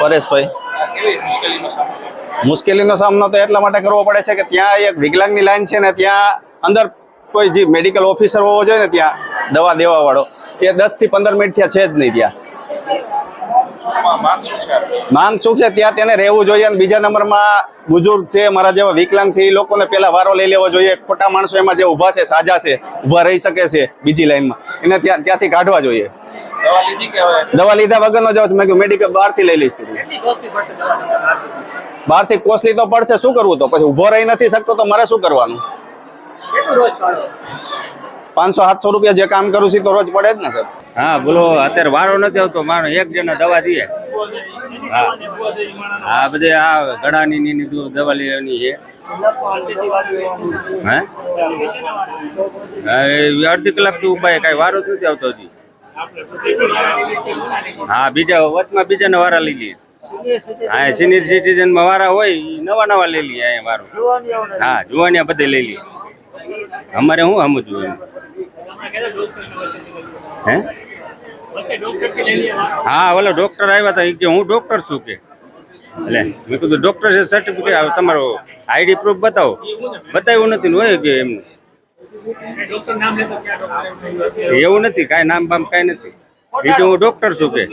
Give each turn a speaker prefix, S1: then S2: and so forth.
S1: પરેશભાઈ.
S2: મુશ્કેલીનો સામનો
S1: તો એટલા માટે કરવો પડે છે કે ત્યાં એક વિકલાંગની લાઈન છે ને ત્યાં અંદર કોઈ જે મેડિકલ ઓફિસર હોવો જોઈએ ને ત્યાં દવા દેવા વાળો એ દસથી પંદર મિનિટ ત્યાં છે જ નહીં ત્યાં.
S2: માંગ શું છે?
S1: ત્યાં તેને રહેવું જોઈએ અને બીજા નંબરમાં બુજુર્ગ છે મારા જેવા વિકલાંગ છે એ લોકોને પહેલા વારો લઈ લેવો જોઈએ. ખોટા માણસો એમાં જે ઊભા છે સાજા છે ઊભા રહી શકે છે બીજી લાઈનમાં. એને ત્યાં ત્યાંથી કાઢવા જોઈએ.
S2: દવા લીધી કે હવે?
S1: દવા લીધા વગરનો જાવ છું મેં કીધું મેડિકલ બહારથી લઈ લઈશ. કીધું. બહારથી કોસ્ટલી તો પડશે શું કરવું તો? પછી ઊભો રહી નથી શકતો તો મારે શું કરવાનું? પાંચસો સાતસો રૂપિયા જે કામ કરું છું તો રોજ પડે જ ને સર
S3: હા બોલો અત્યારે વારો નથી આવતો મારો એક જણા દવા દે હા. હા બધે આ ગળાની ની ની દવા લેવાની છે. હે? હા, એ અડધી કલાકથી ઊભા કઈ વારો જ નથી આવતો હજી. હા, બીજા વચમાં બીજાને વારા લઈ લઈએ. હા સિનિયર સિટીઝનમાં વારા હોય નવા નવા લઈ લઈએ અહીંયા વારો. હા, જુવાનિયા બધે લઈ લઈએ. અમારે શું સમજવું એમ? હે? હા, ઓલો ડોક્ટર આવ્યા હતા કે હું ડોક્ટર છું કે. એટલે મેં કીધું ડોક્ટર છે સર્ટિફિકેટ તમારો આઈડી પ્રૂફ બતાવો. બતાવ્યું નથી હોય કે એમનું? એવું નથી કાંઈ નામ બામ કાંઈ નથી. બીજું હું ડોક્ટર છું કે?